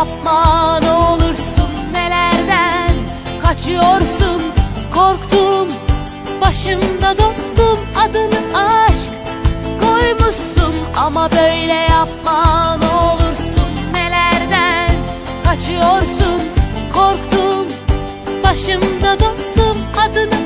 yapma ne olursun nelerden kaçıyorsun? Korktum başımda dostum adını aşk koymuşsun. Ama böyle yapma ne olursun nelerden kaçıyorsun? Korktum başımda dostum adını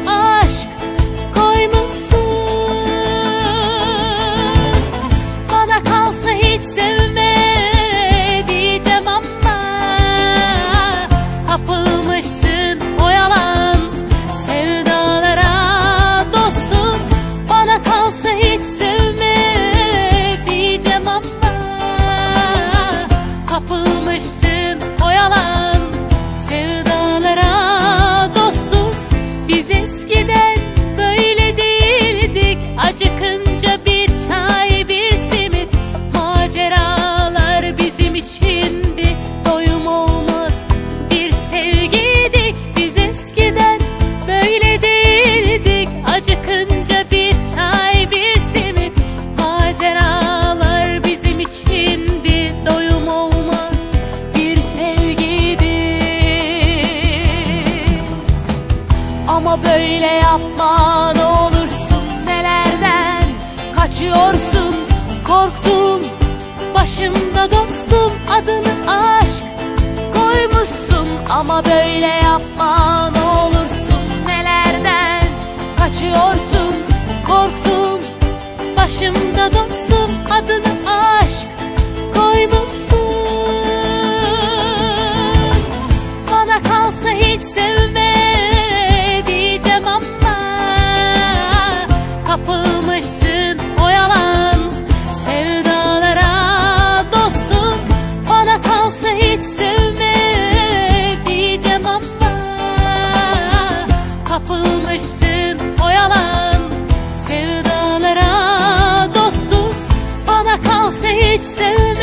böyle yapma ne olursun nelerden kaçıyorsun? Korktum başımda dostum adını aşk koymuşsun. Ama böyle yapma ne olursun nelerden kaçıyorsun? Korktum başımda dostum adını aşk koymuşsun. Bana kalsa hiç sevmem. Sarmışsın o yalan. Sevdalara dostum Bana kalsa hiç sevmem.